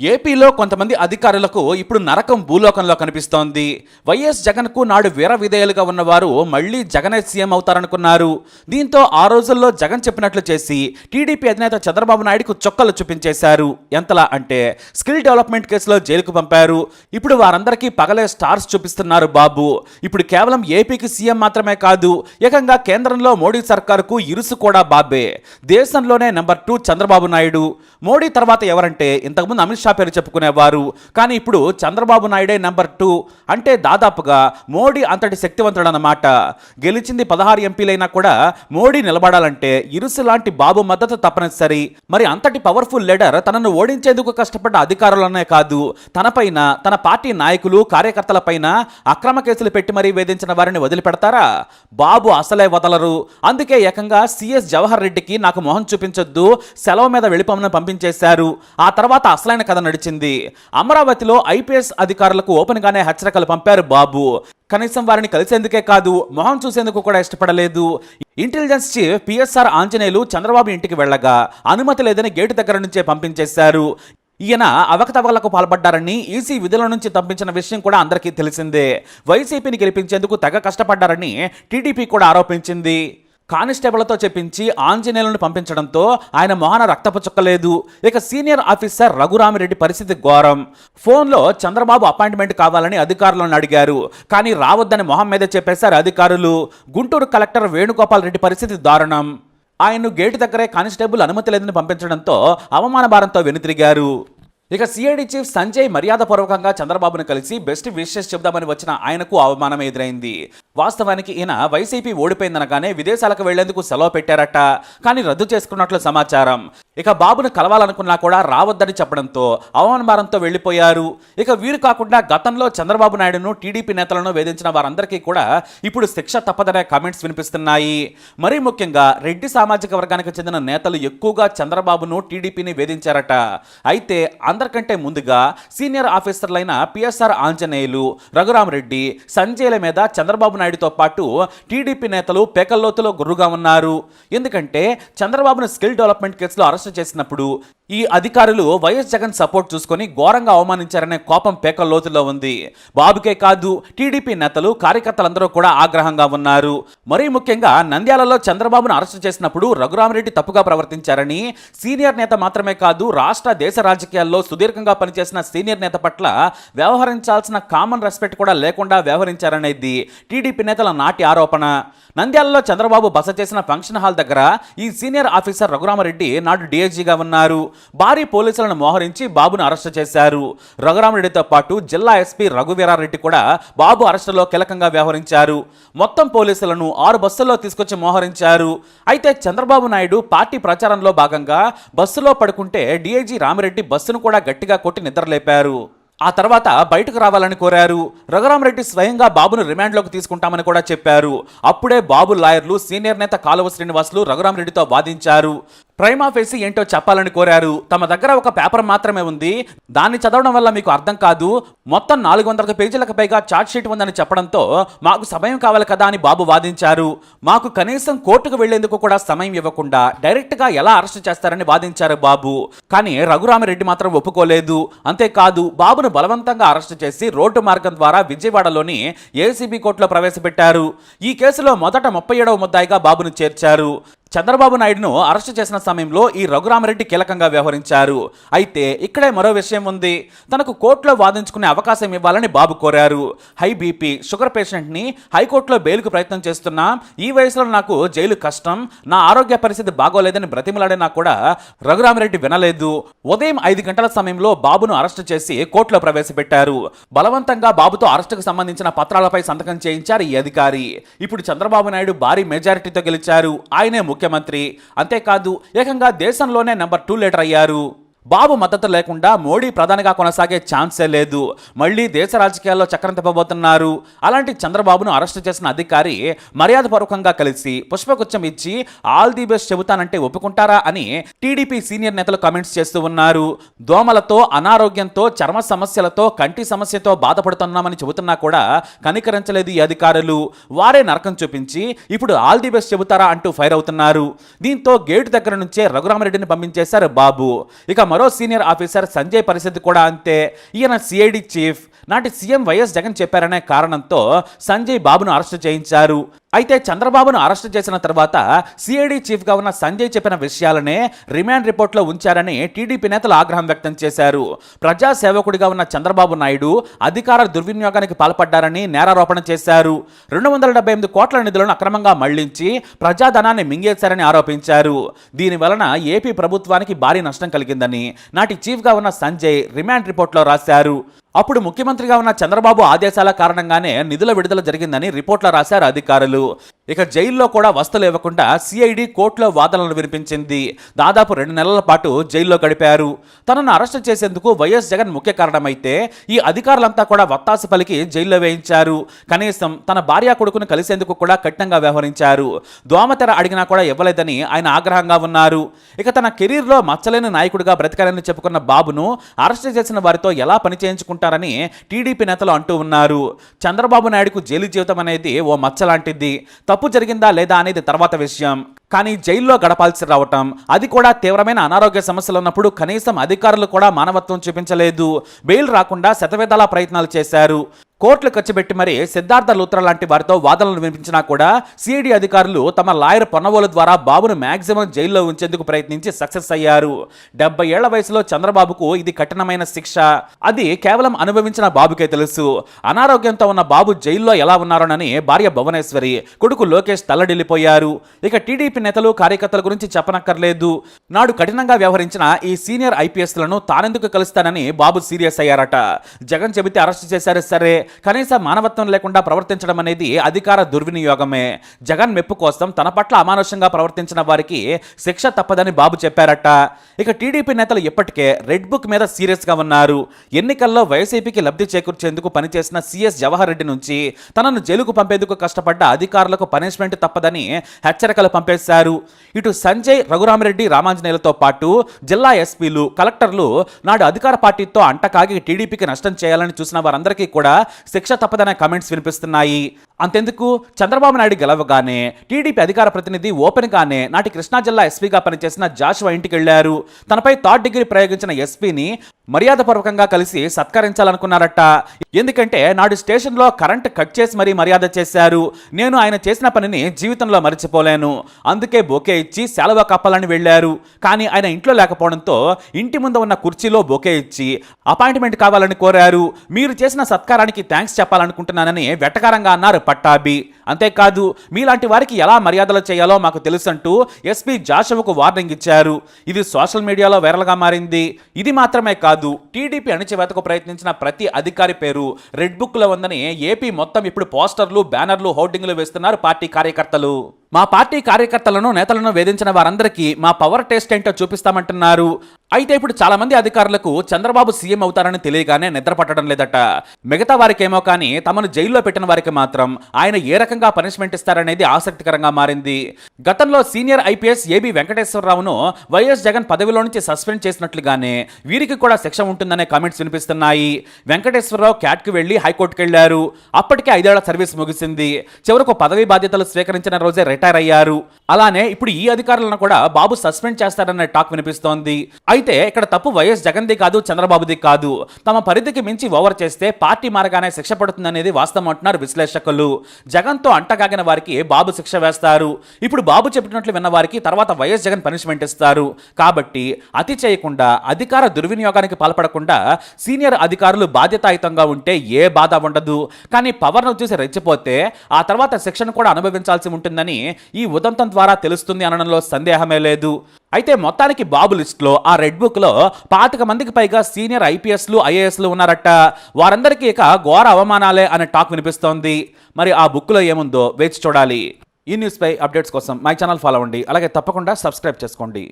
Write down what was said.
ఏపీలో కొంతమంది అధికారులకు ఇప్పుడు నరకం భూలోకంలో కనిపిస్తోంది. వైఎస్ జగన్కు నాడు వీర విధేయులుగా ఉన్నవారు మళ్ళీ జగనే సీఎం అవుతారనుకున్నారు. దీంతో ఆ రోజుల్లో జగన్ చెప్పినట్లు చేసి టీడీపీ అధినేత చంద్రబాబు నాయుడుకు చొక్కలు చూపించేశారు. ఎంతలా అంటే స్కిల్ డెవలప్మెంట్ కేసులో జైలుకు పంపారు. ఇప్పుడు వారందరికీ పగలే స్టార్స్ చూపిస్తున్నారు బాబు. ఇప్పుడు కేవలం ఏపీకి సీఎం మాత్రమే కాదు ఏకంగా కేంద్రంలో మోడీ సర్కారుకు ఇరుసు కూడా బాబే. దేశంలోనే నెంబర్ టూ చంద్రబాబు నాయుడు. మోడీ తర్వాత ఎవరంటే ఇంతకుముందు అమిత్ షా పేరు చెప్పుకునేవారు. కానీ ఇప్పుడు చంద్రబాబు నాయుడే నెంబర్ టూ అంటే దాదాపుగా మోడీ అంతటి శక్తివంతుడు అన్నమాట గెలిచింది పదహారు ఎంపీలైనా కూడా మోడీ నిలబడాలంటే ఇరుసు లాంటి బాబు మద్దతు తప్పనిసరి. మరి అంతటి పవర్ఫుల్ లీడర్ తనను ఓడించేందుకు కష్టపడ్డ అధికారులనే కాదు. తనపైన తన పార్టీ నాయకులు కార్యకర్తలపైన అక్రమ కేసులు పెట్టి మరీ వేధించిన వారిని వదిలిపెడతారా? బాబు అసలే వదలరు. అందుకే ఏకంగా సిఎస్ జవహర్ రెడ్డికి నాకు మొహం చూపించొద్దు సెలవు మీద వెళ్ళిపోమని పంపించేశారు. ఆ తర్వాత అసలైన కథ నడిచింది. అమరావతిలో ఐపీఎస్ అధికారులకు ఓపెన్ గానే హెచ్చరికలు పంపారు బాబు. కనీసం వారిని కలిసేందుకే కాదు మొహం చూసేందుకు కూడా ఇష్టపడలేదు. Intelligence chief PSR Anjaneyulu Chandrababu ఇంటికి వెళ్ళగా అనుమతి లేదని గేటు దగ్గర నుంచే పంపించేశారు. ఈయన అవకతవకలకు పాల్పడ్డారని ఈసీ విధుల నుంచి తప్పించిన విషయం కూడా అందరికీ తెలిసిందే. వైసీపీని గెలిపించేందుకు తెగ కష్టపడ్డారని టీడీపీ కూడా ఆరోపించింది. కానిస్టేబుల్తో చెప్పించి ఆంజనేయులను పంపించడంతో ఆయన మొహాన రక్తపుచుక్కలేదు ఇక సీనియర్ ఆఫీసర్ రఘురామిరెడ్డి పరిస్థితి ఘోరం. ఫోన్లో చంద్రబాబు అపాయింట్మెంట్ కావాలని అధికారులను అడిగారు. కానీ రావద్దని మొహం మీద చెప్పేశారు అధికారులు. గుంటూరు కలెక్టర్ వేణుగోపాల్ రెడ్డి పరిస్థితి దారుణం. ఆయన్ను గేటు దగ్గరే కానిస్టేబుల్ అనుమతి లేదని పంపించడంతో అవమాన భారంతో వెనుతిరిగారు. ఇక సిఐడి చీఫ్ సంజయ్ మర్యాదపూర్వకంగా చంద్రబాబును కలిసి బెస్ట్ విషెస్ చెబుదామని వచ్చిన ఆయనకు అవమానం ఎదురైంది. వాస్తవానికి ఈయన వైసీపీ ఓడిపోయిందనగానే విదేశాలకు వెళ్ళేందుకు సెలవు పెట్టారట. కానీ రద్దు చేసుకున్నట్లు సమాచారం. ఇక బాబును కలవాలనుకున్నా కూడా రావద్దని చెప్పడంతో అవమానభారంతో వెళ్ళిపోయారు ఇక వీరు కాకుండా గతంలో చంద్రబాబు నాయుడును టీడీపీ నేతలను వేధించిన వారందరికీ కూడా ఇప్పుడు శిక్ష తప్పదనే కామెంట్స్ వినిపిస్తున్నాయి. మరీ ముఖ్యంగా రెడ్డి సామాజిక వర్గానికి చెందిన నేతలు ఎక్కువగా చంద్రబాబును టీడీపీని వేధించారట. అయితే అందరికంటే ముందుగా సీనియర్ ఆఫీసర్లైన పిఎస్ఆర్ ఆంజనేయులు రఘురామరెడ్డి సంజయ్ల మీద చంద్రబాబు నాయుడుతో పాటు టీడీపీ నేతలు పేకల్లోతులో గుర్రుగా ఉన్నారు. ఎందుకంటే చంద్రబాబును స్కిల్ డెవలప్మెంట్ కేసులో అరెస్టు చేసినప్పుడు ఈ అధికారులు వైఎస్ జగన్ సపోర్ట్ చూసుకొని ఘోరంగా అవమానించారనే కోపం పేకల్లోతులో ఉంది. బాబుకే కాదు టీడీపీ నేతలు కార్యకర్తలందరూ కూడా ఆగ్రహంగా ఉన్నారు. మరీ ముఖ్యంగా నంద్యాలలో చంద్రబాబును అరెస్టు చేసినప్పుడు రఘురామరెడ్డి తప్పుగా ప్రవర్తించారని సీనియర్ నేత మాత్రమే కాదు రాష్ట్ర దేశ రాజకీయాల్లో సుదీర్ఘంగా పనిచేసిన సీనియర్ నేత పట్ల వ్యవహరించాల్సిన కామన్ రెస్పెక్ట్ కూడా లేకుండా వ్యవహరించారనేది టీడీపీ నేతల నాటి ఆరోపణ. నంద్యాలలో చంద్రబాబు బస చేసిన ఫంక్షన్ హాల్ దగ్గర ఈ సీనియర్ ఆఫీసర్ రఘురామరెడ్డి నాడు డీఐజీగా ఉన్నారు. భారీ పోలీసులను మోహరించి బాబును అరెస్టు చేశారు. రఘురామరెడ్డితో పాటు జిల్లా ఎస్పీ రఘువీరారెడ్డి కూడా బాబు అరెస్టులో కీలకంగా వ్యవహరించారు. మొత్తం పోలీసులను ఆరు బస్సుల్లో తీసుకొచ్చి మోహరించారు. అయితే చంద్రబాబు నాయుడు పార్టీ ప్రచారంలో భాగంగా బస్సులో పడుకుంటే డీఐజీ రామిరెడ్డి బస్సును కూడా గట్టిగా కొట్టి నిద్రలేపారు. ఆ తర్వాత బయటకు రావాలని కోరారు. రఘురామరెడ్డి స్వయంగా బాబును రిమాండ్లోకి తీసుకుంటామని కూడా చెప్పారు. అప్పుడే బాబు లాయర్లు సీనియర్ నేత కాలువ శ్రీనివాసులు రఘురామరెడ్డితో వాదించారు. ప్రైమా ఫేసి ఏంటో చెప్పాలని కోరారు. తమ దగ్గర ఒక పేపర్ మాత్రమే ఉంది. దాన్ని చదవడం వల్ల మీకు అర్థం కాదు. మొత్తం నాలుగు వందల పేజీలకు పైగా చార్ట్ షీట్ ఉందని చెప్పడంతో మాకు సమయం కావాలి కదా అని బాబు వాదించారు. మాకు కనీసం కోర్టుకు వెళ్ళేందుకు కూడా సమయం ఇవ్వకుండా డైరెక్ట్గా ఎలా అరెస్ట్ చేస్తారని వాదించారు బాబు. కానీ రఘురామరెడ్డి మాత్రం ఒప్పుకోలేదు. అంతేకాదు బాబును బలవంతంగా అరెస్ట్ చేసి రోడ్డు మార్గం ద్వారా విజయవాడలోని ఏసీబీ కోర్టులో ప్రవేశపెట్టారు. ఈ కేసులో మొదట ముప్పై ఏడవ ముద్దాయిగా బాబును చేర్చారు. చంద్రబాబు నాయుడును అరెస్టు చేసిన సమయంలో ఈ రఘురామరెడ్డి కీలకంగా వ్యవహరించారు. అయితే ఇక్కడే మరో విషయం ఉంది. తనకు కోర్టులో వాదించుకునే అవకాశం ఇవ్వాలని బాబు కోరారు. హై బీపీ షుగర్ పేషెంట్ని హైకోర్టులో బెయిల్కు ప్రయత్నం చేస్తున్నా ఈ వయసులో నాకు జైలు కష్టం నా ఆరోగ్య పరిస్థితి బాగోలేదని బ్రతిమలాడినా కూడా రఘురామరెడ్డి వినలేదు. ఉదయం ఐదు గంటల సమయంలో బాబును అరెస్టు చేసి కోర్టులో ప్రవేశపెట్టారు. బలవంతంగా బాబుతో అరెస్టుకు సంబంధించిన పత్రాలపై సంతకం చేయించారు ఈ అధికారి. ఇప్పుడు చంద్రబాబు నాయుడు భారీ మెజారిటీతో గెలిచారు. ఆయనే ముఖ్యమంత్రి. అంతేకాదు ఏకంగా దేశంలోనే నెంబర్ టూ లీడర్ అయ్యారు. బాబు మద్దతు లేకుండా మోడీ ప్రధానిగా కొనసాగే ఛాన్సే లేదు. మళ్ళీ దేశ రాజకీయాల్లో చక్రం తిప్పబోతున్నారు. అలాంటి చంద్రబాబును అరెస్టు చేసిన అధికారి మర్యాదపూర్వకంగా కలిసి పుష్పగుచ్చం ఇచ్చి ఆల్ ది బెస్ట్ చెబుతానంటే ఒప్పుకుంటారా? అని టీడీపీ సీనియర్ నేతలు కామెంట్స్ చేస్తూ ఉన్నారు. దోమలతో అనారోగ్యంతో చర్మ సమస్యలతో కంటి సమస్యతో బాధపడుతున్నామని చెబుతున్నా కూడా కనికరించలేదు ఈ అధికారులు. వారే నరకం చూపించి ఇప్పుడు ఆల్ ది బెస్ట్ చెబుతారా? అంటూ ఫైర్ అవుతున్నారు. దీంతో గేటు దగ్గర నుంచే రఘురామరెడ్డిని పంపించేశారు బాబు. ఇక మరో సీనియర్ ఆఫీసర్ సంజయ్ పరిస్థితి కూడా అంతే. ఈయన సిఐడి చీఫ్. నాటి సీఎం వైఎస్ జగన్ చెప్పారనే కారణంతో సంజయ్ బాబును అరెస్టు చేయించారు. అయితే చంద్రబాబును అరెస్ట్ చేసిన తర్వాత సిఐడి చీఫ్గా ఉన్న సంజయ్ చెప్పిన విషయాలనే రిమాండ్ రిపోర్ట్లో ఉంచారని టీడీపీ నేతలు ఆగ్రహం వ్యక్తం చేశారు. ప్రజా సేవకుడిగా ఉన్న చంద్రబాబు నాయుడు అధికార దుర్వినియోగానికి పాల్పడ్డారని నేరారోపణ చేశారు. రెండు వందల డెబ్బై ఎనిమిది కోట్ల నిధులను అక్రమంగా మళ్ళించి ప్రజాధనాన్ని మింగేశారని ఆరోపించారు. దీని వలన ఏపీ ప్రభుత్వానికి భారీ నష్టం కలిగిందని నాటి చీఫ్గా ఉన్న సంజయ్ రిమాండ్ రిపోర్ట్లో రాశారు. అప్పుడు ముఖ్యమంత్రిగా ఉన్న చంద్రబాబు ఆదేశాల కారణంగానే నిధుల విడుదల జరిగిందని రిపోర్ట్లో రాశారు అధికారులు. ఇక జైల్లో కూడా వస్తలు ఇవ్వకుండా సిఐడి కోర్టులో వాదనలు వినిపించింది. దాదాపు రెండు నెలల పాటు జైల్లో గడిపారు. తనను అరెస్టు చేసేందుకు వైఎస్ జగన్ ముఖ్య కారణమైతే ఈ అధికారులంతా కూడా వత్తాసు పలికి జైల్లో వేయించారు. కనీసం తన భార్య కొడుకును కలిసేందుకు కూడా కఠినంగా వ్యవహరించారు. దోమతెర అడిగినా కూడా ఇవ్వలేదని ఆయన ఆగ్రహంగా ఉన్నారు. ఇక తన కెరీర్లో మచ్చలేని నాయకుడిగా బ్రతకాలని చెప్పుకున్న బాబును అరెస్టు చేసిన వారితో ఎలా పని చేయించుకుంటారని టీడీపీ నేతలు అంటూ ఉన్నారు. చంద్రబాబు నాయుడుకు జైలు జీవితం అనేది ఓ మచ్చ లాంటిది. తప్పు జరిగిందా లేదా అనేది తర్వాత విషయం. కానీ జైల్లో గడపాల్సి రావటం అది కూడా తీవ్రమైన అనారోగ్య సమస్యలు ఉన్నప్పుడు కనీసం అధికారులు కూడా మానవత్వం చూపించలేదు. బెయిల్ రాకుండా శతవిధాల ప్రయత్నాలు చేశారు. కోర్టులు ఖర్చు పెట్టి మరి సిద్ధార్థ లూత్ర లాంటి వారితో వాదనలు వినిపించినా కూడా సిఐడి అధికారులు తమ లాయర్ పొన్నవోలు ద్వారా బాబును మ్యాక్సిమం జైల్లో ఉంచేందుకు ప్రయత్నించి సక్సెస్ అయ్యారు. డెబ్బై ఏళ్ళ వయసులో చంద్రబాబుకు ఇది కఠినమైన శిక్ష. అది కేవలం అనుభవించిన బాబుకే తెలుసు. అనారోగ్యంతో ఉన్న బాబు జైల్లో ఎలా ఉన్నారోనని భార్య భువనేశ్వరి కొడుకు లోకేష్ తల్లడిల్లిపోయారు. ఇక టీడీపీ నేతలు కార్యకర్తల గురించి చెప్పనక్కర్లేదు. నాడు కఠినంగా వ్యవహరించిన ఈ సీనియర్ ఐపీఎస్లను తానెందుకు కలుస్తానని బాబు సీరియస్ అయ్యారట. జగన్ చెబితే అరెస్ట్ చేశారు సరే. కనీస మానవత్వం లేకుండా ప్రవర్తించడం అనేది అధికార దుర్వినియోగమే. జగన్ మెప్పు కోసం తన పట్ల అమానుషంగా ప్రవర్తించిన వారికి శిక్ష తప్పదని బాబు చెప్పారట. ఇక టీడీపీ నేతలు ఇప్పటికే రెడ్ బుక్ మీద సీరియస్గా ఉన్నారు. ఎన్నికల్లో వైసీపీకి లబ్ధి చేకూర్చేందుకు పనిచేసిన సీఎస్ జవహర్ రెడ్డి నుంచి తనను జైలుకు పంపేందుకు కష్టపడ్డ అధికారులకు పనిష్మెంట్ తప్పదని హెచ్చరికలు పంపేశారు. ఇటు సంజయ్ రఘురామరెడ్డి రామాంజనేయులతో పాటు జిల్లా ఎస్పీలు కలెక్టర్లు నాడు అధికార పార్టీతో అంటకాగి టీడీపీకి నష్టం చేయాలని చూసిన వారందరికీ కూడా శిక్ష తప్పదనే కామెంట్స్ వినిపిస్తున్నాయి. అంతెందుకు? చంద్రబాబు నాయుడు గెలవగానే టీడీపీ అధికార ప్రతినిధి ఓపెన్ గానే నాటి కృష్ణా జిల్లా ఎస్పీగా పనిచేసిన జాషువా ఇంటికి వెళ్ళారు తనపై థర్డ్ డిగ్రీ ప్రయోగించిన ఎస్పీని మర్యాదపూర్వకంగా కలిసి సత్కరించాలనుకున్నారట. ఎందుకంటే నాడు స్టేషన్లో కరెంట్ కట్ చేసి మరీ మర్యాద చేశారు. నేను ఆయన చేసిన పనిని జీవితంలో మర్చిపోలేను. అందుకే బొకే ఇచ్చి సెలవు కప్పాలని వెళ్ళారు. కానీ ఆయన ఇంట్లో లేకపోవడంతో ఇంటి ముందు ఉన్న కుర్చీలో బొకే ఇచ్చి అపాయింట్మెంట్ కావాలని కోరారు. మీరు చేసిన సత్కారానికి థ్యాంక్స్ చెప్పాలనుకుంటున్నానని వెటకారంగా అన్నారు పట్టాభి. అంతేకాదు మీలాంటి వారికి ఎలా మర్యాదలు చేయాలో మాకు తెలుసంటూ ఎస్పీ జాషవకు వార్నింగ్ ఇచ్చారు. ఇది సోషల్ మీడియాలో వైరల్గా మారింది. ఇది మాత్రమే కాదు టీడీపీ అణిచివేతకు ప్రయత్నించిన ప్రతి అధికారి పేరు రెడ్ బుక్లో ఉందని ఏపీ మొత్తం ఇప్పుడు పోస్టర్లు బ్యానర్లు హోర్డింగ్లు వేస్తున్నారు పార్టీ కార్యకర్తలు. మా పార్టీ కార్యకర్తలను నేతలను వేధించిన వారందరికీ మా పవర్ టెస్ట్ ఏంటో చూపిస్తామంటున్నారు. అయితే ఇప్పుడు చాలా మంది అధికారులకు చంద్రబాబు సీఎం అవుతారని తెలియగానే నిద్రపట్టడం లేదట. మిగతా వారికేమో కానీ తమను జైల్లో పెట్టిన వారికి మాత్రం ఆయన ఏ రకంగా పనిష్మెంట్ ఇస్తారనేది ఆసక్తికరంగా మారింది. గతంలో సీనియర్ ఐపీఎస్ ఏబి వెంకటేశ్వరరావును వైఎస్ జగన్ పదవిలో నుంచి సస్పెండ్ చేసినట్లుగానే వీరికి కూడా శిక్ష ఉంటుందనే కామెంట్స్ వినిపిస్తున్నాయి. వెంకటేశ్వరరావు క్యాట్కి వెళ్ళి హైకోర్టుకు వెళ్ళారు అప్పటికే ఐదేళ్ళ సర్వీస్ ముగిసింది. చివరకు పదవి బాధ్యతలు స్వీకరించిన రోజే రిటైర్ అయ్యారు అలానే ఇప్పుడు ఈ అధికారులను కూడా బాబు సస్పెండ్ చేస్తారన్న టాక్ వినిపిస్తోంది. అయితే ఇక్కడ తప్పు వైఎస్ జగన్ది కాదు చంద్రబాబుది కాదు. తమ పరిధికి మించి ఓవర్ చేస్తే పార్టీ మారగానే శిక్ష పడుతుందనేది వాస్తవం అంటున్నారు విశ్లేషకులు. జగన్తో అంటగాగిన వారికి బాబు శిక్ష వేస్తారు. ఇప్పుడు బాబు చెప్పినట్లు విన్న వారికి తర్వాత వైఎస్ జగన్ పనిష్మెంట్ ఇస్తారు. కాబట్టి అతి చేయకుండా అధికార దుర్వినియోగానికి పాల్పడకుండా సీనియర్ అధికారులు బాధ్యతాయుతంగా ఉంటే ఏ బాధ ఉండదు. కానీ పవర్ను చూసి రెచ్చిపోతే ఆ తర్వాత శిక్షను కూడా అనుభవించాల్సి ఉంటుందని ఈ ఉదంతం ద్వారా తెలుస్తుంది అనడంలో సందేహమే లేదు. అయితే మొత్తానికి బాబు లిస్టులో ఆ రెడ్ బుక్లో పాతిక మందికి పైగా సీనియర్ ఐపీఎస్లు ఐఏఎస్లు ఉన్నారట. వారందరికీ ఇక ఘోర అవమానాలే అనే టాక్ వినిపిస్తోంది. మరి ఆ బుక్లో ఏముందో వేచి చూడాలి. ఈ న్యూస్పై అప్డేట్స్ కోసం మై ఛానల్ ఫాలో అవ్వండి. అలాగే తప్పకుండా సబ్స్క్రైబ్ చేసుకోండి.